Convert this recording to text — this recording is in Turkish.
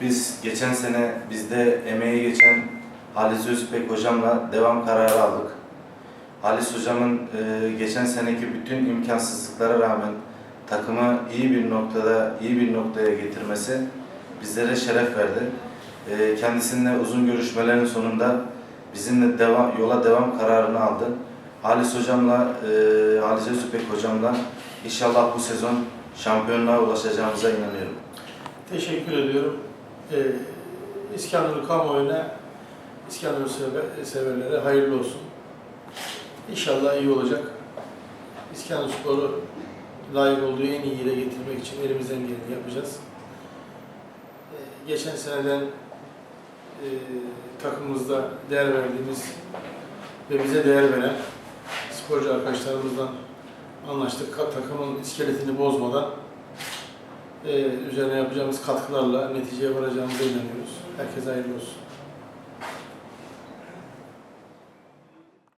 Biz geçen sene bizde emeği geçen Halis Özbek hocamla devam kararı aldık. Halis hocamın e, geçen seneki bütün imkansızlıklara rağmen takımı iyi bir noktada, iyi bir noktaya getirmesi bizlere şeref verdi. E, kendisininle uzun görüşmelerin sonunda bizimle devam, yola devam kararını aldı. Halis hocamla, e, Halis Özbek hocamla inşallah bu sezon şampiyonluğa ulaşacağımıza inanıyorum. Teşekkür ediyorum. Ee, İskenderun kamuoyuna, İskenderun sever- severlere hayırlı olsun. İnşallah iyi olacak. İskenderun Spor'u layık olduğu en iyi yere getirmek için elimizden geleni yapacağız. Ee, geçen seneden e, takımımızda değer verdiğimiz ve bize değer veren sporcu arkadaşlarımızdan anlaştık. Takımın iskeletini bozmadan e, üzerine yapacağımız katkılarla neticeye varacağımıza inanıyoruz. Herkese hayırlı olsun.